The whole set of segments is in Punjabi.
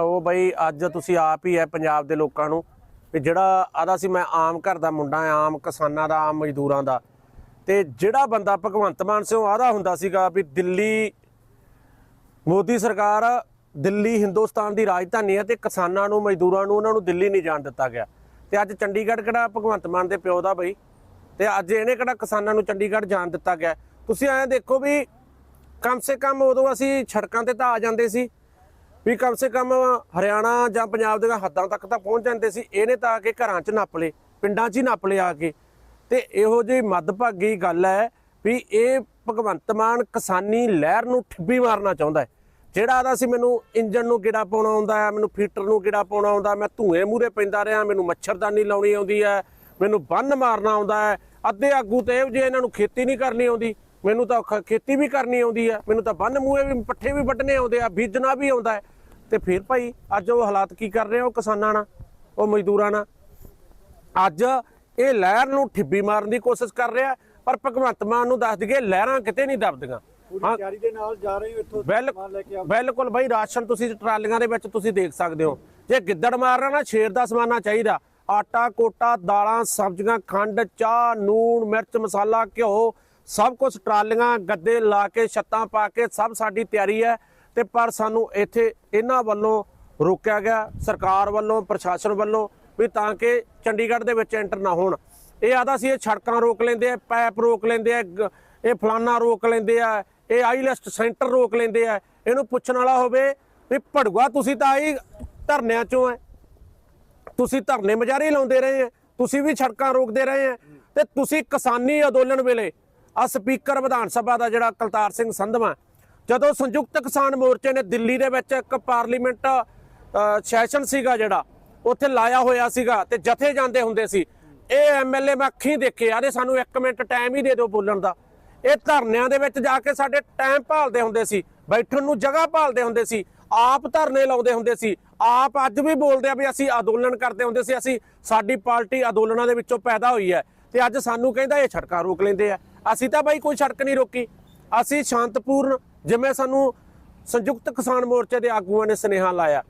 ਉਹ ਬਈ ਅੱਜ ਤੁਸੀਂ ਆਪ ਹੀ ਹੈ ਪੰਜਾਬ ਦੇ ਲੋਕਾਂ ਨੂੰ ਵੀ ਜਿਹੜਾ ਆਦਾ ਸੀ ਮੈਂ ਆਮ ਘਰ ਦਾ ਮੁੰਡਾ, ਆਮ ਕਿਸਾਨਾਂ ਦਾ, ਆਮ ਮਜ਼ਦੂਰਾਂ ਦਾ। ਤੇ ਜਿਹੜਾ ਬੰਦਾ ਭਗਵੰਤ ਮਾਨ ਸਿੰਘ ਆਦਾ ਹੁੰਦਾ ਸੀਗਾ ਵੀ ਦਿੱਲੀ ਮੋਦੀ ਸਰਕਾਰ ਦਿੱਲੀ ਹਿੰਦੁਸਤਾਨ ਦੀ ਰਾਜਧਾਨੀ ਹੈ ਤੇ ਕਿਸਾਨਾਂ ਨੂੰ, ਮਜ਼ਦੂਰਾਂ ਨੂੰ, ਉਹਨਾਂ ਨੂੰ ਦਿੱਲੀ ਨਹੀਂ ਜਾਣ ਦਿੱਤਾ ਗਿਆ। ਤੇ ਅੱਜ ਚੰਡੀਗੜ੍ਹ ਕਿਹੜਾ ਭਗਵੰਤ ਮਾਨ ਦੇ ਪਿਓ ਦਾ ਬਈ? ਤੇ ਅੱਜ ਇਹਨੇ ਕਿਹੜਾ ਕਿਸਾਨਾਂ ਨੂੰ ਚੰਡੀਗੜ੍ਹ ਜਾਣ ਦਿੱਤਾ ਗਿਆ? ਤੁਸੀਂ ਐਂ ਦੇਖੋ ਵੀ ਕਮ ਸੇ ਕਮ ਉਦੋਂ ਅਸੀਂ ਸੜਕਾਂ ਤੇ ਤਾਂ ਆ ਜਾਂਦੇ ਸੀ। ਵੀ ਕਮ ਸੇ ਕਮ ਹਰਿਆਣਾ ਜਾਂ ਪੰਜਾਬ ਦੀਆਂ ਹੱਦਾਂ ਤੱਕ ਤਾਂ ਪਹੁੰਚ ਜਾਂਦੇ ਸੀ, ਇਹਨੇ ਤਾਂ ਆ ਕੇ ਘਰਾਂ 'ਚ ਨੱਪ ਲਏ, ਪਿੰਡਾਂ 'ਚ ਹੀ ਨੱਪ ਲਏ ਆ ਕੇ। ਤੇ ਇਹੋ ਜਿਹੀ ਮੱਦਭਾਗੀ ਗੱਲ ਹੈ ਵੀ ਇਹ ਭਗਵੰਤ ਮਾਨ ਕਿਸਾਨੀ ਲਹਿਰ ਨੂੰ ਠਿੱਬੀ ਮਾਰਨਾ ਚਾਹੁੰਦਾ ਹੈ। ਜਿਹੜਾ ਆਦਾ ਸੀ, ਮੈਨੂੰ ਇੰਜਨ ਨੂੰ ਕਿਹੜਾ ਪਾਉਣਾ ਆਉਂਦਾ ਹੈ, ਮੈਨੂੰ ਫੀਟਰ ਨੂੰ ਕਿਹੜਾ ਪਾਉਣਾ ਆਉਂਦਾ ਮੈਂ ਧੂਏ ਮੂਰੇ ਪੈਂਦਾ ਰਿਹਾ, ਮੈਨੂੰ ਮੱਛਰਦਾਨੀ ਲਾਉਣੀ ਆਉਂਦੀ ਹੈ, ਮੈਨੂੰ ਬੰਨ ਮਾਰਨਾ ਆਉਂਦਾ ਹੈ, ਅੱਧੇ ਆਗੂ ਤੇ ਇਹੋ ਜਿਹੇ ਇਹਨਾਂ ਨੂੰ ਖੇਤੀ ਨਹੀਂ ਕਰਨੀ ਆਉਂਦੀ, ਮੈਨੂੰ ਤਾਂ ਖ- ਖੇਤੀ ਵੀ ਕਰਨੀ ਆਉਂਦੀ ਹੈ, ਮੈਨੂੰ ਤਾਂ ਬੰਨ ਮੂਹੇ ਵੀ, ਪੱਠੇ ਵੀ ਵੱਢਣੇ ਆਉਂਦੇ ਆ, ਬੀਜਣਾ ਵੀ ਆਉਂਦਾ ਹੈ। ਤੇ ਫਿਰ ਭਾਈ ਅੱਜ ਉਹ ਹਾਲਾਤ ਕੀ ਕਰ ਰਹੇ ਆ ਉਹ ਕਿਸਾਨਾਂ ਨਾਲ ਉਹ ਮਜ਼ਦੂਰਾਂ ਨਾਲ? ਅੱਜ ਇਹ ਲਹਿਰ ਨੂੰ ਠਿੱਬੀ ਮਾਰਨ ਦੀ ਕੋਸ਼ਿਸ਼ ਕਰ ਰਿਹਾ ਪਰ ਭਗਵੰਤ ਮਾਨ ਨੂੰ ਦੱਸ ਦਈਏ ਲਹਿਰਾਂ ਕਿਤੇ ਨਹੀਂ ਦਬਦੀਆਂ। ਪੂਰੀ ਤਿਆਰੀ ਦੇ ਨਾਲ ਜਾ ਰਹੇ ਹੋ ਇੱਥੋਂ ਬਿਲ- ਸਮਾਨ ਲੈ ਕੇ ਆ ਬਿਲਕੁਲ ਬਾਈ ਰਾਸ਼ਨ ਤੁਸੀਂ ਟਰਾਲੀਆਂ ਦੇ ਵਿੱਚ ਤੁਸੀਂ ਦੇਖ ਸਕਦੇ ਹੋ। ਜੇ ਗਿੱਦੜ ਮਾਰਨਾ ਨਾ ਸ਼ੇਰ ਦਾ ਸਮਾਨਾ ਚਾਹੀਦਾ। ਆਟਾ ਕੋਟਾ ਦਾਲਾਂ ਸਬਜ਼ੀਆਂ ਖੰਡ ਚਾਹ ਨੂਣ ਮਿਰਚ ਮਸਾਲਾ ਘਿਓ ਸਭ ਕੁਝ ਟਰਾਲੀਆਂ ਗੱਦੇ ਲਾ ਕੇ ਛੱਤਾਂ ਪਾ ਕੇ ਸਭ ਸਾਡੀ ਤਿਆਰੀ ਹੈ। ਤੇ ਪਰ ਸਾਨੂੰ ਇੱਥੇ ਇਹਨਾਂ ਵੱਲੋਂ ਰੋਕਿਆ ਗਿਆ, ਸਰਕਾਰ ਵੱਲੋਂ, ਪ੍ਰਸ਼ਾਸਨ ਵੱਲੋਂ ਵੀ ਤਾਂ ਕਿ ਚੰਡੀਗੜ੍ਹ ਦੇ ਵਿੱਚ ਐਂਟਰ ਨਾ ਹੋਣ। ਇਹ ਆਦਾ ਸੀ ਇਹ ਸੜਕਾਂ ਰੋਕ ਲੈਂਦੇ ਆ ਪੈਪ ਰੋਕ ਲੈਂਦੇ ਆ, ਗ- ਇਹ ਫਲਾਨਾ ਰੋਕ ਲੈਂਦੇ ਆ, ਇਹ ਆਈਲੈਸਟ ਸੈਂਟਰ ਰੋਕ ਲੈਂਦੇ ਆ। ਇਹਨੂੰ ਪੁੱਛਣ ਵਾਲਾ ਹੋਵੇ ਵੀ ਭੜੂਆ ਤੁਸੀਂ ਤਾਂ ਆਈ ਧਰਨਿਆਂ ਚੋਂ ਐ। ਤੁਸੀਂ ਧਰਨੇ ਮਜਾਰੇ ਲਾਉਂਦੇ ਰਹੇ ਆ ਤੁਸੀਂ ਵੀ ਸੜਕਾਂ ਰੋਕਦੇ ਰਹੇ ਆ ਤੇ ਤੁਸੀਂ ਕਿਸਾਨੀ ਅੰਦੋਲਨ ਵੇਲੇ ਆ ਸਪੀਕਰ ਵਿਧਾਨ ਸਭਾ ਦਾ ਜਿਹੜਾ ਕਲਤਾਰ ਸਿੰਘ ਸੰਧਵਾ ਜਦੋਂ ਸੰਯੁਕਤ ਕਿਸਾਨ ਮੋਰਚੇ ਨੇ ਦਿੱਲੀ ਦੇ ਵਿੱਚ ਇੱਕ ਪਾਰਲੀਮੈਂਟ ਸੈਸ਼ਨ ਸੀਗਾ ਜਿਹੜਾ, ਉੱਥੇ ਲਾਇਆ ਹੋਇਆ ਸੀਗਾ ਤੇ ਜਥੇ ਜਾਂਦੇ ਹੁੰਦੇ ਸੀ। ਇਹ ਐਮਐਲਏ ਮੈਂ ਅੱਖੀਂ ਦੇਖੇ ਆਦੇ ਸਾਨੂੰ 1 ਮਿੰਟ ਟਾਈਮ ਹੀ ਦੇ ਦਿਓ ਬੋਲਣ ਦਾ। ਇਹ ਧਰਨਿਆਂ ਦੇ ਵਿੱਚ ਜਾ ਕੇ ਸਾਡੇ ਟਾਈਮ ਭਾਲਦੇ ਹੁੰਦੇ ਸੀ, ਬੈਠਣ ਨੂੰ ਜਗ੍ਹਾ ਭਾਲਦੇ ਹੁੰਦੇ ਸੀ, ਆਪ ਧਰਨੇ ਲਾਉਂਦੇ ਹੁੰਦੇ ਸੀ, ਆਪ ਅੱਜ ਵੀ ਬੋਲਦੇ ਆ ਵੀ ਅਸੀਂ ਅੰਦੋਲਨ ਕਰਦੇ ਹੁੰਦੇ ਸੀ, ਅਸੀਂ, ਸਾਡੀ ਪਾਰਟੀ ਅੰਦੋਲਨਾਂ ਦੇ ਵਿੱਚੋਂ ਪੈਦਾ ਹੋਈ ਹੈ ਤੇ ਅੱਜ ਸਾਨੂੰ ਕਹਿੰਦਾ ਇਹ ਸੜਕਾਂ ਰੋਕ ਲੈਂਦੇ ਆ। ਅਸੀਂ ਤਾਂ ਬਾਈ ਕੋਈ ਸੜਕ ਨਹੀਂ ਰੋਕੀ, ਅਸੀਂ ਸ਼ਾਂਤਪੂਰਨ ਜਿਵੇਂ ਸਾਨੂੰ ਸੰਯੁਕਤ ਕਿਸਾਨ ਮੋਰਚੇ ਦੇ ਆਗੂਆਂ ਨੇ ਸੁਨੇਹਾ ਲਾਇਆ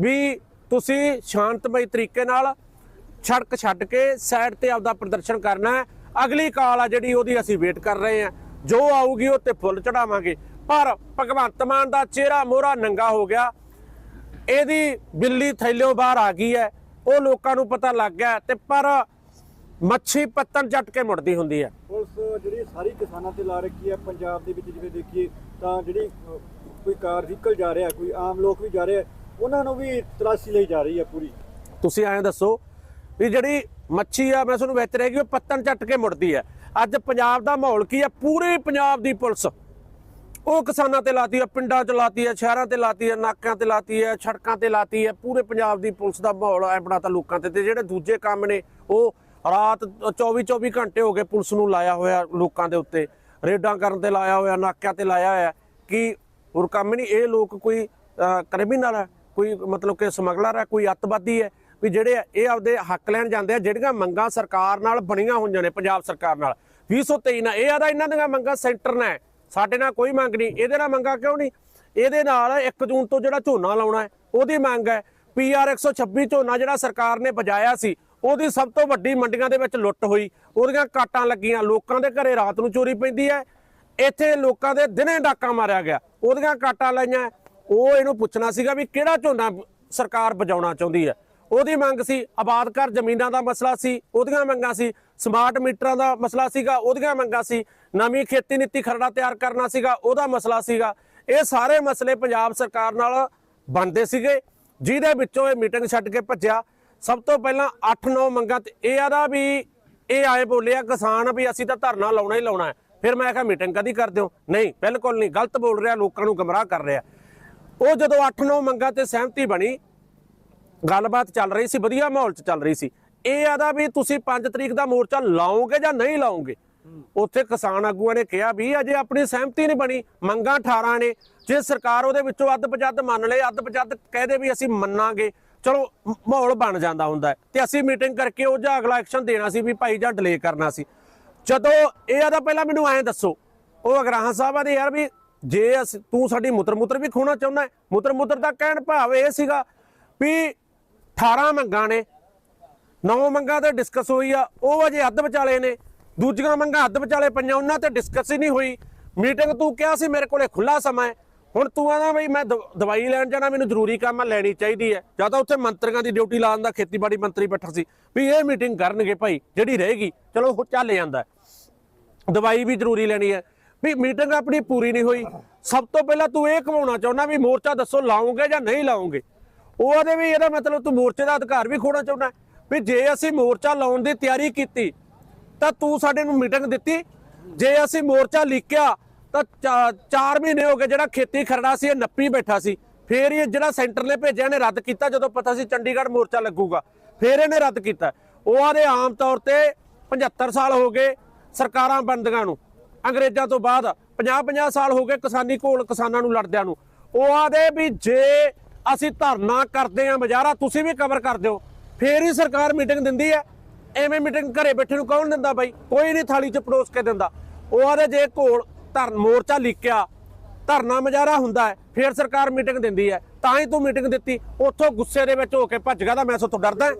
ਵੀ ਤੁਸੀਂ ਸ਼ਾਂਤਮਈ ਤਰੀਕੇ ਨਾਲ ਸੜਕ ਛੱਡ ਕੇ ਸਾਈਡ ਤੇ ਆਪਦਾ ਪ੍ਰਦਰਸ਼ਨ ਕਰਨਾ ਹੈ। ਅਗਲੀ ਕਾਲ ਆ ਜਿਹੜੀ ਉਹਦੀ ਅਸੀਂ ਵੇਟ ਕਰ ਰਹੇ ਹਾਂ। ਜੋ ਆਊਗੀ ਉਹ ਤੇ ਫੁੱਲ ਚੜਾਵਾਂਗੇ। ਪਰ ਭਗਵੰਤ ਮਾਨ ਦਾ ਚਿਹਰਾ ਮੋਹਰਾ ਨੰਗਾ ਹੋ ਗਿਆ। ਇਹਦੀ ਬਿੱਲੀ ਥੈਲਿਓ ਬਾਹਰ ਆ ਗਈ ਹੈ। ਉਹ ਲੋਕਾਂ ਨੂੰ ਪਤਾ ਲੱਗ ਗਿਆ ਤੇ ਪਰ ਮੱਛੀ ਪੱਤਨ ਜੱਟ ਕੇ ਮੁੜਦੀ ਹੁੰਦੀ ਹੈ। ਪੁਲਿਸ ਜਿਹੜੀ ਸਾਰੀ ਕਿਸਾਨਾਂ ਤੇ ਲਾ ਰੱਖੀ ਹੈ, ਪੰਜਾਬ ਦੇ ਵਿੱਚ ਜਿਵੇਂ ਦੇਖੀਏ ਤਾਂ ਜਿਹੜੀ ਕੋਈ ਕਾਰ ਵਹੀਕਲ ਜਾ ਰਿਹਾ, ਕੋਈ ਆਮ ਲੋਕ ਵੀ ਜਾ ਰਹੇ, ਉਹਨਾਂ ਨੂੰ ਵੀ ਤਲਾਸ਼ੀ ਲਈ ਜਾ ਰਹੀ ਹੈ ਪੂਰੀ। ਤੁਸੀਂ ਐਂ ਦੱਸੋ ਵੀ ਜਿਹੜੀ ਮੱਛੀ ਆ, ਮੈਂ ਤੁਹਾਨੂੰ ਵਿੱਚ ਰਹਿ ਗਈ, ਉਹ ਪੱਤਨ ਚੱਟ ਕੇ ਮੁੜਦੀ ਹੈ। ਅੱਜ ਪੰਜਾਬ ਦਾ ਮਾਹੌਲ ਕੀ ਹੈ ਪੂਰੇ ਪੰਜਾਬ ਦੀ ਪੁਲਿਸ ਉਹ ਕਿਸਾਨਾਂ ਤੇ ਲਾਤੀ ਹੈ ਪਿੰਡਾਂ 'ਚ ਲਾਤੀ ਹੈ ਸ਼ਹਿਰਾਂ ਤੇ ਲਾਤੀ ਹੈ ਨਾਕਿਆਂ ਤੇ ਲਾਤੀ ਹੈ ਸੜਕਾਂ ਤੇ ਲਾਤੀ ਹੈ ਪੂਰੇ ਪੰਜਾਬ ਦੀ ਪੁਲਿਸ ਦਾ ਮਾਹੌਲ ਐ ਬਣਾਤਾ ਲੋਕਾਂ ਤੇ ਤੇ ਜਿਹੜੇ ਦੂਜੇ ਕੰਮ ਨੇ, ਉਹ ਰਾਤ 24 24 ਘੰਟੇ ਹੋ ਗਏ ਪੁਲਿਸ ਨੂੰ ਲਾਇਆ ਹੋਇਆ ਲੋਕਾਂ ਦੇ ਉੱਤੇ। ਰੇਡਾਂ ਕਰਨ ਤੇ ਲਾਇਆ ਹੋਇਆ, ਨਾਕਿਆਂ ਤੇ ਲਾਇਆ ਹੋਇਆ। ਕਿ ਹੋਰ ਕੰਮ ਨਹੀਂ? ਇਹ ਲੋਕ ਕੋਈ ਕ੍ਰਿਮੀਨਲ ਹੈ, ਕੋਈ ਮਤਲਬ ਕਿ ਸਮਗਲਰ ਹੈ, ਕੋਈ ਅੱਤਵਾਦੀ ਹੈ, ਵੀ ਜਿਹੜੇ ਇਹ ਆਪਦੇ ਹੱਕ ਲੈਣ ਜਾਂਦੇ ਆ, ਜਿਹੜੀਆਂ ਮੰਗਾਂ ਸਰਕਾਰ ਨਾਲ ਬਣੀਆਂ ਹੋਈਆਂ ਨੇ, ਪੰਜਾਬ ਸਰਕਾਰ ਨਾਲ। 2023 ਨਾਲ, ਇਹ ਆਦਾ ਇਹਨਾਂ ਦੀਆਂ ਮੰਗਾਂ ਸੈਂਟਰ ਨਾਲ ਸਾਡੇ ਨਾਲ ਕੋਈ ਮੰਗ ਨਹੀਂ। ਇਹਦੇ ਨਾਲ ਮੰਗਾਂ ਕਿਉਂ ਨਹੀਂ? ਇਹਦੇ ਨਾਲ 1 ਜੂਨ ਤੋਂ ਜਿਹੜਾ ਝੋਨਾ ਲਾਉਣਾ ਹੈ, ਉਹਦੀ ਮੰਗ ਹੈ। ਪੀਆਰ 126 ਝੋਨਾ ਜਿਹੜਾ ਸਰਕਾਰ ਨੇ ਬਜਾਇਆ ਸੀ ਉਹਦੀ ਸਭ ਤੋਂ ਵੱਡੀ ਮੰਡੀਆਂ ਦੇ ਵਿੱਚ ਲੁੱਟ ਹੋਈ। ਉਹਦੀਆਂ ਕਾਟਾਂ ਲੱਗੀਆਂ। ਲੋਕਾਂ ਦੇ ਘਰੇ ਰਾਤ ਨੂੰ ਚੋਰੀ ਪੈਂਦੀ ਹੈ। ਇੱਥੇ ਲੋਕਾਂ ਦੇ ਦਿਨੇ ਡਾਕਾ ਮਾਰਿਆ ਗਿਆ। ਉਹਦੀਆਂ ਕਾਟਾਂ ਲਾਈਆਂ। ਉਹ ਇਹਨੂੰ ਪੁੱਛਣਾ ਸੀਗਾ ਵੀ ਕਿਹੜਾ ਝੋਨਾ ਸਰਕਾਰ ਬਜਾਉਣਾ ਚਾਹੁੰਦੀ ਹੈ। ਉਹਦੀ ਮੰਗ ਸੀ ਆਬਾਦ ਘਰ ਜ਼ਮੀਨਾਂ ਦਾ ਮਸਲਾ ਸੀ। ਉਹਦੀਆਂ ਮੰਗਾਂ ਸੀ ਸਮਾਰਟ ਮੀਟਰਾਂ ਦਾ ਮਸਲਾ ਸੀਗਾ। ਉਹਦੀਆਂ ਮੰਗਾਂ ਸੀ ਨਵੀਂ ਖੇਤੀ ਨੀਤੀ ਖਰੜਾ ਤਿਆਰ ਕਰਨਾ ਸੀਗਾ। ਉਹਦਾ ਮਸਲਾ ਸੀਗਾ। ਇਹ ਸਾਰੇ ਮਸਲੇ ਪੰਜਾਬ ਸਰਕਾਰ ਨਾਲ ਬਣਦੇ ਸੀਗੇ। ਜਿਹਦੇ ਵਿੱਚੋਂ ਇਹ ਮੀਟਿੰਗ ਛੱਡ ਕੇ ਭੱਜਿਆ। ਸਭ ਤੋਂ ਪਹਿਲਾਂ 8-9 ਮੰਗਾਂ ਤੇ ਇਹ ਆਦਾ ਵੀ ਇਹ ਆਏ ਬੋਲਿਆ ਕਿਸਾਨ ਵੀ ਅਸੀਂ ਤਾਂ ਧਰਨਾ ਲਾਉਣਾ ਹੀ ਲਾਉਣਾ ਹੈ। ਫਿਰ ਮੈਂ ਕਿਹਾ ਮੀਟਿੰਗ ਕਦੀ ਕਰਦੇ ਹੋ ਨਹੀਂ, ਬਿਲਕੁਲ ਨਹੀਂ। ਗਲਤ ਬੋਲ ਰਿਹਾ, ਲੋਕਾਂ ਨੂੰ ਗਮਰਾਹ ਕਰ ਰਿਹਾ। ਉਹ ਜਦੋਂ 8-9 ਮੰਗਾਂ ਤੇ ਸਹਿਮਤੀ ਬਣੀ, ਗੱਲਬਾਤ ਚੱਲ ਰਹੀ ਸੀ, ਵਧੀਆ ਮਾਹੌਲ 'ਚ ਚੱਲ ਰਹੀ ਸੀ। ਇਹ ਆਦਾ ਵੀ ਤੁਸੀਂ 5 ਤਰੀਕ ਦਾ ਮੋਰਚਾ ਲਾਓਗੇ ਜਾਂ ਨਹੀਂ ਲਾਓਗੇ? ਉੱਥੇ ਕਿਸਾਨ ਆਗੂਆਂ ਨੇ ਕਿਹਾ ਵੀ ਅਜੇ ਆਪਣੀ ਸਹਿਮਤੀ ਨਹੀਂ ਬਣੀ, ਮੰਗਾਂ 18 ਨੇ। ਜੇ ਸਰਕਾਰ ਉਹਦੇ ਵਿੱਚੋਂ ਅੱਧ ਪਜੱਦ ਮੰਨ ਲਏ ਅੱਧ ਪਜੱਦ ਕਹਦੇ ਵੀ ਅਸੀਂ ਮੰਨਾਂਗੇ। ਚਲੋ ਮਾਹੌਲ ਬਣ ਜਾਂਦਾ ਹੁੰਦਾ ਹੈ। ਤੇ ਅਸੀਂ ਮੀਟਿੰਗ ਕਰਕੇ ਉਹ ਜਾਂ ਅਗਲਾ ਐਕਸ਼ਨ ਦੇਣਾ ਸੀ ਵੀ ਭਾਈ ਜਾਂ ਡਿਲੇ ਕਰਨਾ ਸੀ। ਜਦੋਂ ਇਹ ਆਦਾ ਪਹਿਲਾਂ ਮੈਨੂੰ ਐਂ ਦੱਸੋ, ਉਹ ਅਗਰਾਹਾਂ ਸਾਹਿਬ ਆਦੇ ਯਾਰ ਵੀ ਜੇ ਅਸੀਂ, ਤੂੰ ਸਾਡੀ ਮੁੱਤਰ ਮੁੱਤਰ ਵੀ ਖੋਣਾ ਚਾਹੁੰਦਾ ਮੁੱਤਰ ਮੁੱਤਰ ਦਾ ਕਹਿਣ ਭਾਵ ਇਹ ਸੀਗਾ ਵੀ 18 ਮੰਗਾਂ ਨੇ, ਨੌ ਮੰਗਾਂ ਤੇ ਡਿਸਕਸ ਹੋਈ ਆ, ਉਹ ਅਜੇ ਅੱਧ ਵਿਚਾਲੇ ਨੇ, ਦੂਜੀਆਂ ਮੰਗਾਂ ਅੱਧ ਵਿਚਾਲੇ ਪਈਆਂ, ਉਹਨਾਂ ਤੇ ਡਿਸਕਸ ਹੀ ਨਹੀਂ ਹੋਈ। ਮੀਟਿੰਗ ਤੂੰ ਕਿਹਾ ਸੀ ਮੇਰੇ ਕੋਲੇ ਖੁੱਲਾ ਸਮਾਂ ਹੈ ਹੁਣ ਤੂੰ ਆਦਾ ਬਈ ਮੈਂ ਦਵ- ਦਵਾਈ ਲੈਣ ਜਾਣਾ, ਮੈਨੂੰ ਜ਼ਰੂਰੀ ਕੰਮ ਆ, ਲੈਣੀ ਚਾਹੀਦੀ ਹੈ। ਜਾਂ ਤਾਂ ਉੱਥੇ ਮੰਤਰੀਆਂ ਦੀ ਡਿਊਟੀ ਲਾਉਣ ਦਾ ਖੇਤੀਬਾੜੀ ਮੰਤਰੀ ਬੈਠਾ ਸੀ ਵੀ ਇਹ ਮੀਟਿੰਗ ਕਰਨਗੇ ਭਾਈ, ਜਿਹੜੀ ਰਹੇਗੀ। ਚਲੋ ਉਹ ਚੱਲ ਜਾਂਦਾ ਦਵਾਈ ਵੀ ਜ਼ਰੂਰੀ ਲੈਣੀ ਹੈ। ਵੀ ਮੀਟਿੰਗ ਆਪਣੀ ਪੂਰੀ ਨਹੀਂ ਹੋਈ। ਸਭ ਤੋਂ ਪਹਿਲਾਂ ਤੂੰ ਇਹ ਕਮਾਉਣਾ ਚਾਹੁੰਦਾ ਵੀ ਮੋਰਚਾ ਦੱਸੋ ਲਾਉਂਗੇ ਜਾਂ ਨਹੀਂ ਲਾਉਂਗੇ। ਉਹਦੇ ਵੀ ਇਹਦਾ ਮਤਲਬ ਤੂੰ ਮੋਰਚੇ ਦਾ ਅਧਿਕਾਰ ਵੀ ਖੋਣਾ ਚਾਹੁੰਦਾ ਵੀ ਜੇ ਅਸੀਂ ਮੋਰਚਾ ਲਾਉਣ ਦੀ ਤਿਆਰੀ ਕੀਤੀ, ਤਾਂ ਤੂੰ ਸਾਡੇ ਨੂੰ ਮੀਟਿੰਗ ਦਿੱਤੀ। ਜੇ ਅਸੀਂ ਮੋਰਚਾ ਲਿਖਿਆ ਤਾਂ 4 ਮਹੀਨੇ ਹੋ ਗਏ ਜਿਹੜਾ ਖੇਤੀ ਖਰੜਾ ਸੀ, ਇਹ ਨੱਪੀ ਬੈਠਾ ਸੀ। ਫੇਰ ਇਹ ਜਿਹੜਾ ਸੈਂਟਰ ਨੇ ਭੇਜਿਆ ਨੇ ਰੱਦ ਕੀਤਾ ਜਦੋਂ ਪਤਾ ਸੀ ਚੰਡੀਗੜ੍ਹ ਮੋਰਚਾ ਲੱਗੂਗਾ। ਫੇਰ ਇਹਨੇ ਰੱਦ ਕੀਤਾ। ਉਹ ਆਦੇ ਆਮ ਤੌਰ ਤੇ 75 ਸਾਲ ਹੋ ਗਏ ਸਰਕਾਰਾਂ ਬੰਦੀਆਂ ਨੂੰ। ਅੰਗਰੇਜ਼ਾਂ ਤੋਂ ਬਾਅਦ 50-50 ਸਾਲ ਹੋ ਗਏ ਕਿਸਾਨੀ ਕੋਲ ਕਿਸਾਨਾਂ ਨੂੰ ਲੜਦਿਆਂ ਨੂੰ। ਉਹ ਆਦੇ ਵੀ ਜੇ ਅਸੀਂ ਧਰਨਾ ਕਰਦੇ ਆ ਮਜਾਰਾ ਤੁਸੀਂ ਵੀ ਕਵਰ ਕਰ ਦਿਓ। ਫੇਰ ਹੀ ਸਰਕਾਰ ਮੀਟਿੰਗ ਦਿੰਦੀ ਹੈ। ਐਵੇਂ ਮੀਟਿੰਗ ਘਰੇ ਬੈਠੇ ਨੂੰ ਕੌਣ ਦਿੰਦਾ ਬਾਈ? ਕੋਈ ਨਹੀਂ ਥਾਲੀ 'ਚ ਪਰੋਸ ਕੇ ਦਿੰਦਾ। ਉਹ ਆਦੇ ਜੇ ਘੋਲ ਧਰਨ ਮੋਰਚਾ ਲੀਕਿਆ ਧਰਨਾ ਮਜਾਰਾ ਹੁੰਦਾ ਹੈ ਫੇਰ ਸਰਕਾਰ ਮੀਟਿੰਗ ਦਿੰਦੀ ਹੈ ਤਾਂ ਹੀ ਤੂੰ ਮੀਟਿੰਗ ਦਿੱਤੀ ਉੱਥੋਂ ਗੁੱਸੇ ਦੇ ਵਿੱਚ ਹੋ ਕੇ ਭੱਜ ਗਿਆ ਤਾਂ ਮੈਂ ਸੋਥੋਂ ਡਰਦਾ।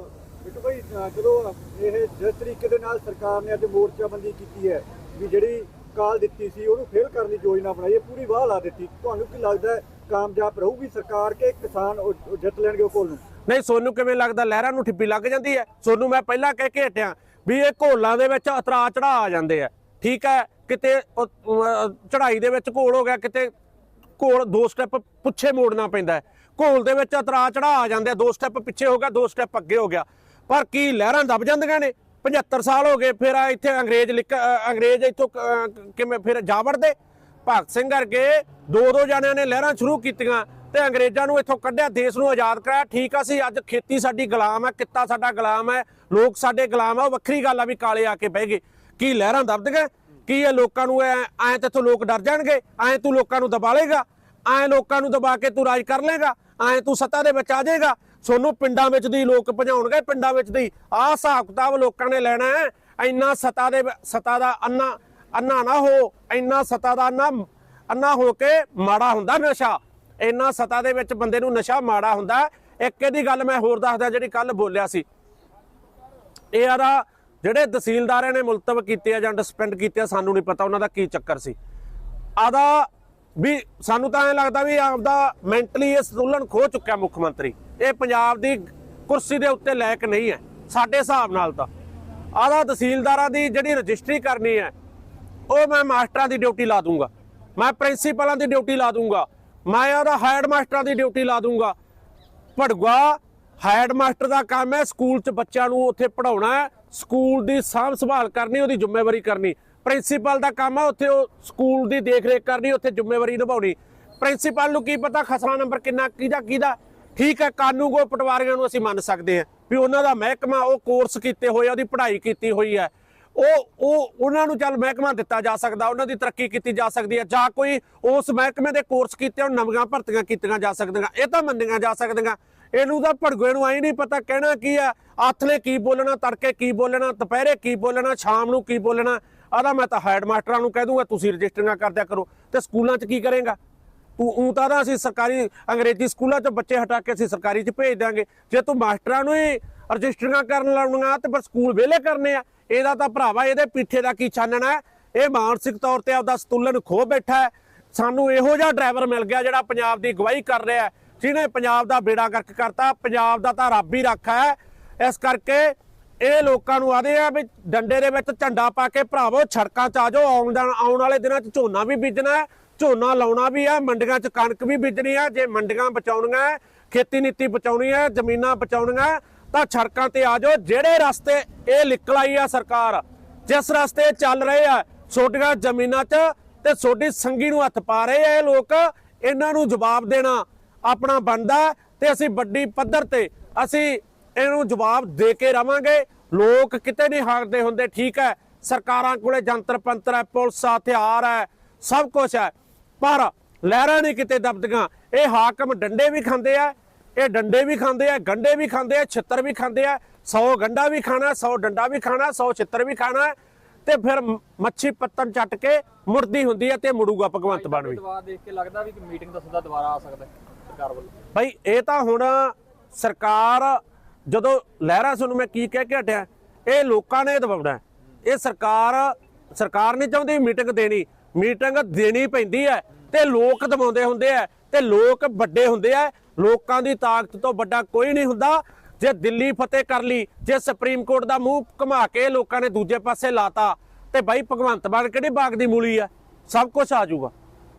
ਬਿੱਟੂ ਭਾਈ ਜਦੋਂ ਇਹ ਜਿਸ ਤਰੀਕੇ ਦੇ ਨਾਲ ਸਰਕਾਰ ਨੇ ਅੱਜ ਮੋਰਚਾਬੰਦੀ ਕੀਤੀ ਹੈ ਵੀ ਜਿਹੜੀ ਕਾਲ ਦਿੱਤੀ ਸੀ ਉਹਨੂੰ ਫੇਲ ਕਰਨ ਦੀ ਯੋਜਨਾ ਬਣਾਈ ਹੈ ਪੂਰੀ ਵਾਹ ਲਾ ਦਿੱਤੀ ਤੁਹਾਨੂੰ ਕੀ ਲੱਗਦਾ ਕਾਮਯਾਬ ਰਹੂਗੀ ਸਰਕਾਰ ਕਿ ਕਿਸਾਨ ਜਿੱਤ ਲੈਣਗੇ ਉਹ ਕੋਲ ਨੂੰ? ਨਹੀਂ ਸੋਨੂੰ ਕਿਵੇਂ ਲੱਗਦਾ ਲਹਿਰਾਂ ਨੂੰ ਠਿੱਪੀ ਲੱਗ ਜਾਂਦੀ ਹੈ? ਸੋਨੂੰ ਮੈਂ ਪਹਿਲਾਂ ਕਹਿ ਕੇ ਹਟਿਆ ਵੀ ਇਹ ਘੋਲਾਂ ਦੇ ਵਿੱਚ ਉਤਰਾ ਚੜਾ ਆ ਜਾਂਦੇ ਆ ਠੀਕ ਹੈ? ਕਿਤੇ ਚੜਾਈ ਦੇ ਵਿੱਚ ਘੋਲ ਹੋ ਗਿਆ, ਕਿਤੇ ਘੋਲ ਦੋ ਸਟੈਪ ਪਿੱਛੇ ਮੋੜਨਾ ਪੈਂਦਾ ਹੈ। ਘੋਲ ਦੇ ਵਿੱਚ ਉਤਰਾ ਚੜਾ ਆ ਜਾਂਦੇ ਦੋ ਸਟੈਪ ਪਿੱਛੇ ਹੋ ਗਿਆ, ਦੋ ਸਟੈਪ ਅੱਗੇ ਹੋ ਗਿਆ। ਪਰ ਕੀ ਲਹਿਰਾਂ ਦਬ ਜਾਂਦੀਆਂ ਨੇ? 75 ਸਾਲ ਹੋ ਗਏ, ਫਿਰ ਆ ਇੱਥੇ ਅੰਗਰੇਜ਼ ਲਿਖ ਅੰਗਰੇਜ਼ ਇੱਥੋਂ ਕਿਵੇਂ ਫਿਰ ਜਾ ਵੜਦੇ? ਭਗਤ ਸਿੰਘ ਵਰਗੇ ਦੋ ਦੋ ਜਣਿਆਂ ਨੇ ਲਹਿਰਾਂ ਸ਼ੁਰੂ ਕੀਤੀਆਂ ਤੇ ਅੰਗਰੇਜ਼ਾਂ ਨੂੰ ਇੱਥੋਂ ਕੱਢਿਆ, ਦੇਸ਼ ਨੂੰ ਆਜ਼ਾਦ ਕਰਾਇਆ। ਠੀਕ ਆ ਸੀ, ਅੱਜ ਖੇਤੀ ਸਾਡੀ ਗੁਲਾਮ ਹੈ, ਕਿੱਤਾ ਸਾਡਾ ਗੁਲਾਮ ਹੈ, ਲੋਕ ਸਾਡੇ ਗੁਲਾਮ ਆ ਵੱਖਰੀ ਗੱਲ ਆ ਵੀ ਕਾਲੇ ਆ ਕੇ ਬਹਿ ਗਏ। ਕੀ ਲਹਿਰਾਂ ਦਬਦਗੇ ਕੀ ਇਹ ਲੋਕਾਂ ਨੂੰ ਐ ਐ ਤੇ ਲੋਕ ਡਰ ਜਾਣਗੇ, ਐ ਤੂੰ ਲੋਕਾਂ ਨੂੰ ਦਬਾ ਲੇਗਾ ਐ ਲੋਕਾਂ ਨੂੰ ਦਬਾ ਕੇ ਤੂੰ ਰਾਜ ਕਰ ਲੇਗਾ ਐ ਤੂੰ ਸੱਤਾ ਦੇ ਵਿੱਚ ਆ ਜਾਏਗਾ। ਸੋਨੂੰ ਪਿੰਡਾਂ ਵਿੱਚ ਦੀ ਲੋਕ ਭਜਾਉਣਗੇ ਪਿੰਡਾਂ ਵਿੱਚ ਦੀ। ਆਹ ਹਿਸਾਬ ਕਿਤਾਬ ਲੋਕਾਂ ਨੇ ਲੈਣਾ ਹੈ, ਇੰਨਾ ਸੱਤਾ ਦੇ ਵ- ਸੱਤਾ ਦਾ ਅੰਨਾ ਅੰਨਾ ਨਾ ਹੋ, ਇੰਨਾ ਸੱਤਾ ਦਾ ਅੰਨਾ ਅੰਨਾ ਹੋ ਕੇ ਮਾੜਾ ਹੁੰਦਾ ਨਸ਼ਾ। ਇੰਨਾ ਸੱਤਾ ਦੇ ਵਿੱਚ ਬੰਦੇ ਨੂੰ ਨਸ਼ਾ ਮਾੜਾ ਹੁੰਦਾ ਇੱਕ ਇਹਦੀ ਗੱਲ ਮੈਂ ਹੋਰ ਦੱਸਦਾ ਜਿਹੜੀ ਕੱਲ ਬੋਲਿਆ ਸੀ। ਇਹ ਆਦਾ ਜਿਹੜੇ ਤਹਿਸੀਲਦਾਰਾਂ ਨੇ ਮੁਲਤਵ ਕੀਤੇ ਆ ਜਾਂ ਡਿਸਪੈਂਡ ਕੀਤੇ ਆ, ਸਾਨੂੰ ਨਹੀਂ ਪਤਾ ਉਹਨਾਂ ਦਾ ਕੀ ਚੱਕਰ ਸੀ। ਆਦਾ ਵੀ ਸਾਨੂੰ ਤਾਂ ਐਂ ਲੱਗਦਾ ਵੀ ਆਪਦਾ ਮੈਂਟਲੀ ਇਹ ਸੰਤੁਲਨ ਖੋ ਚੁੱਕਿਆ ਮੁੱਖ ਮੰਤਰੀ। ਇਹ ਪੰਜਾਬ ਦੀ ਕੁਰਸੀ ਦੇ ਉੱਤੇ ਲਾਇਕ ਨਹੀਂ ਹੈ, ਸਾਡੇ ਹਿਸਾਬ ਨਾਲ ਤਾਂ। ਆਦਾ ਤਹਿਸੀਲਦਾਰਾਂ ਦੀ ਜਿਹੜੀ ਰਜਿਸਟਰੀ ਕਰਨੀ ਹੈ, ਉਹ ਮੈਂ ਮਾਸਟਰਾਂ ਦੀ ਡਿਊਟੀ ਲਾ ਦੂੰਗਾ। ਮੈਂ ਪ੍ਰਿੰਸੀਪਲਾਂ ਦੀ ਡਿਊਟੀ ਲਾ ਦੂੰਗਾ। ਮੈਂ ਉਹਦਾ ਹੈਡ ਮਾਸਟਰਾਂ ਦੀ ਡਿਊਟੀ ਲਾ ਦੂੰਗਾ। ਭੜਗਵਾ ਹੈਡ ਮਾਸਟਰ ਦਾ ਕੰਮ ਹੈ, ਸਕੂਲ 'ਚ ਬੱਚਿਆਂ ਨੂੰ ਉੱਥੇ ਪੜਾਉਣਾ ਹੈ ਸਕੂਲ ਦੀ ਸਾਂਭ ਸੰਭਾਲ ਕਰਨੀ, ਉਹਦੀ ਜ਼ਿੰਮੇਵਾਰੀ ਕਰਨੀ। ਪ੍ਰਿੰਸੀਪਲ ਦਾ ਕੰਮ ਹੈ ਉੱਥੇ ਉਹ ਸਕੂਲ ਦੀ ਦੇਖ ਰੇਖ ਕਰਨੀ, ਉੱਥੇ ਜ਼ਿੰਮੇਵਾਰੀ ਨਿਭਾਉਣੀ। ਪ੍ਰਿੰਸੀਪਲ ਨੂੰ ਕੀ ਪਤਾ ਖਸਰਾ ਨੰਬਰ ਕਿੰਨਾ, ਕਿਹਦਾ ਕਿਹਦਾ? ਠੀਕ ਹੈ ਕਾਨੂੰਗੋ ਪਟਵਾਰੀਆਂ ਨੂੰ ਅਸੀਂ ਮੰਨ ਸਕਦੇ ਹਾਂ ਵੀ ਉਹਨਾਂ ਦਾ ਮਹਿਕਮਾ ਉਹ ਕੋਰਸ ਕੀਤੇ ਹੋਏ ਆ, ਉਹਦੀ ਪੜ੍ਹਾਈ ਕੀਤੀ ਹੋਈ ਹੈ। ਉਹ ਉਹ, ਉਹਨਾਂ ਨੂੰ ਚੱਲ ਮਹਿਕਮਾ ਦਿੱਤਾ ਜਾ ਸਕਦਾ, ਉਹਨਾਂ ਦੀ ਤਰੱਕੀ ਕੀਤੀ ਜਾ ਸਕਦੀ ਹੈ, ਜਾਂ ਕੋਈ ਉਸ ਮਹਿਕਮੇ ਦੇ ਕੋਰਸ ਕੀਤੇ, ਉਹ ਨਵੀਆਂ ਭਰਤੀਆਂ ਕੀਤੀਆਂ ਜਾ ਸਕਦੀਆਂ, ਇਹ ਤਾਂ ਮੰਨੀਆਂ ਜਾ ਸਕਦੀਆਂ। ਇਹਨੂੰ ਤਾਂ ਭੜਗੋਏ ਨੂੰ ਆਈ ਨਹੀਂ ਪਤਾ ਕਹਿਣਾ ਕੀ ਆ। ਆਥਲੇ ਕੀ ਬੋਲਣਾ, ਤੜਕੇ ਕੀ ਬੋਲਣਾ, ਦੁਪਹਿਰੇ ਕੀ ਬੋਲਣਾ, ਸ਼ਾਮ ਨੂੰ ਕੀ ਬੋਲਣਾ। ਆਦਾ ਮੈਂ ਤਾਂ ਹੈਡ ਮਾਸਟਰਾਂ ਨੂੰ ਕਹਿ ਦੂੰਗਾ, ਤੁਸੀਂ ਰਜਿਸਟਰੀਆਂ ਕਰਦਿਆ ਕਰੋ। ਤੇ ਸਕੂਲਾਂ 'ਚ ਕੀ ਕਰੇਗਾ? ਤੂੰ ਉਹ ਤਾਂ ਨਾ ਅਸੀਂ ਸਰਕਾਰੀ, ਅੰਗਰੇਜ਼ੀ ਸਕੂਲਾਂ 'ਚ ਬੱਚੇ ਹਟਾ ਕੇ ਅਸੀਂ ਸਰਕਾਰੀ 'ਚ ਭੇਜ ਦਾਂਗੇ ਜੇ ਤੂੰ ਮਾਸਟਰਾਂ ਨੂੰ ਹੀ ਰਜਿਸਟਰੀਆਂ ਕਰਨ ਲਾਉਣੀਆਂ, ਤੇ ਫਿਰ ਸਕੂਲ ਵਿਹਲੇ ਕਰਨੇ ਆ। ਇਹਦਾ ਤਾਂ ਭਰਾਵਾ, ਇਹਦੇ ਪਿੱਠੇ ਦਾ ਕੀ ਛਾਨਣਾ ਇਹ ਮਾਨਸਿਕ ਤੌਰ ਤੇ ਆਪਦਾ ਸਤੁਲਨ ਖੋ ਬੈਠਾ ਹੈ। ਸਾਨੂੰ ਇਹੋ ਜਿਹਾ ਡਰਾਈਵਰ ਮਿਲ ਗਿਆ ਜਿਹੜਾ ਪੰਜਾਬ ਦੀ ਅਗਵਾਈ ਕਰ ਰਿਹਾ ਹੈ। ਜਿਹਨੇ ਪੰਜਾਬ ਦਾ ਬੇੜਾ ਗਰਕ ਕਰਤਾ, ਪੰਜਾਬ ਦਾ ਤਾਂ ਰੱਬ ਹੀ ਰੱਖਾ ਹੈ। ਇਸ ਕਰਕੇ ਇਹ ਲੋਕਾਂ ਨੂੰ ਆਦੇ ਆ ਵੀ ਡੰਡੇ ਦੇ ਵਿੱਚ ਝੰਡਾ ਪਾ ਕੇ ਭਰਾਵੋ, ਸੜਕਾਂ 'ਚ ਆ ਜਾਓ, ਆਉਣ ਦਾ ਆਉਣ ਵਾਲੇ ਦਿਨਾਂ 'ਚ ਝੋਨਾ ਵੀ ਬੀਜਣਾ ਝੋਨਾ ਲਾਉਣਾ ਵੀ ਆ ਮੰਡੀਆਂ 'ਚ ਕਣਕ ਵੀ ਬੀਜਣੀ ਆ ਜੇ ਮੰਡੀਆਂ ਬਚਾਉਣੀਆਂ ਖੇਤੀ ਨੀਤੀ ਬਚਾਉਣੀ ਹੈ, ਜ਼ਮੀਨਾਂ ਬਚਾਉਣੀਆਂ ਤਾਂ ਸੜਕਾਂ ਤੇ ਆ ਜਾਓ। ਜਿਹੜੇ ਰਸਤੇ ਇਹ ਨਿਕਲ ਆਈ ਆ ਸਰਕਾਰ, ਜਿਸ ਰਸਤੇ ਚੱਲ ਰਹੇ ਆ ਛੋਟੀਆਂ ਜ਼ਮੀਨਾਂ 'ਚ ਤੇ ਛੋਟੀ ਸੰਗੀ ਨੂੰ ਹੱਥ ਪਾ ਰਹੇ ਆ ਇਹ ਲੋਕ, ਇਹਨਾਂ ਨੂੰ ਜਵਾਬ ਦੇਣਾ। ਆਪਣਾ ਬਣਦਾ ਤੇ ਅਸੀਂ ਵੱਡੀ ਪੱਧਰ ਤੇ ਅਸੀਂ ਇਹਨੂੰ ਜਵਾਬ ਦੇ ਕੇ ਰਵਾਂਗੇ। ਲੋਕ ਕਿਤੇ ਨਹੀਂ ਹਾਰਦੇ ਹੁੰਦੇ, ਠੀਕ ਹੈ। ਸਰਕਾਰਾਂ ਕੋਲੇ ਜੰਤਰ ਪੰਤਰ ਹੈ, ਪੁਲਿਸ ਆ ਹਥਿਆਰ ਹੈ, ਸਭ ਕੁਝ ਹੈ। ਪਰ ਲਹਿਰਾਂ ਨਹੀਂ ਕਿਤੇ ਦਬਦੀਆਂ। ਇਹ ਹਾਕਮ ਡੰਡੇ ਵੀ ਖਾਂਦੇ ਆ, ਇਹ ਡੰਡੇ ਵੀ ਖਾਂਦੇ ਆ, ਗੰਡੇ ਵੀ ਖਾਂਦੇ ਆ, ਛਿੱਤਰ ਵੀ ਖਾਂਦੇ ਆ। 100 ਗੰਡਾ ਵੀ ਖਾਣਾ 100 ਡੰਡਾ ਵੀ ਖਾਣਾ 100 ਛਿੱਤਰ ਵੀ ਖਾਣਾ ਤੇ ਫਿਰ ਮੱਛੀ ਪੱਤਨ ਚੱਟ ਕੇ ਮੁੜਦੀ ਹੁੰਦੀ ਹੈ ਤੇ ਮੁੜੂਗਾ ਭਗਵੰਤ ਮਾਨ ਵੀ। ਦਵਾ ਦੇਖ ਕੇ ਲੱਗਦਾ ਵੀ ਮੀਟਿੰਗ ਦਾ ਸੱਦਾ ਦੁਬਾਰਾ ਆ ਸਕਦਾ ਹੈ। ਸਰਕਾਰ ਵੱਲੋਂ? ਭਾਈ ਇਹ ਤਾਂ ਹੁਣ ਸਰਕਾਰ ਜਦੋਂ ਲਹਿਰਾ ਤੁਹਾਨੂੰ ਮੈਂ ਕੀ ਕਹਿ ਕੇ ਹਟਿਆ, ਇਹ ਲੋਕਾਂ ਨੇ ਦਬਾਉਣਾ ਇਹ ਸਰਕਾਰ ਸਰਕਾਰ ਨਹੀਂ ਚਾਹੁੰਦੀ ਮੀਟਿੰਗ ਦੇਣੀ। ਮੀਟਿੰਗ ਦੇਣੀ ਪੈਂਦੀ ਹੈ ਤੇ ਲੋਕ ਦਬਾਉਂਦੇ ਹੁੰਦੇ ਆ ਤੇ ਲੋਕ ਵੱਡੇ ਹੁੰਦੇ ਆ ਲੋਕਾਂ ਦੀ ਤਾਕਤ ਤੋਂ ਵੱਡਾ ਕੋਈ ਨਹੀਂ ਹੁੰਦਾ। ਜੇ ਦਿੱਲੀ ਫਤਿਹ ਕਰ ਲਈ, ਜੇ ਸੁਪਰੀਮ ਕੋਰਟ ਦਾ ਮੂੰਹ ਘੁਮਾ ਕੇ ਲੋਕਾਂ ਨੇ ਦੂਜੇ ਪਾਸੇ ਲਾਤਾ, ਤੇ ਬਾਈ ਭਗਵੰਤ ਮਾਨ ਕਿਹੜੇ ਬਾਗ ਦੀ ਮੂਲੀ ਆ ਸਭ ਕੁਝ ਆ ਜਾਊਗਾ।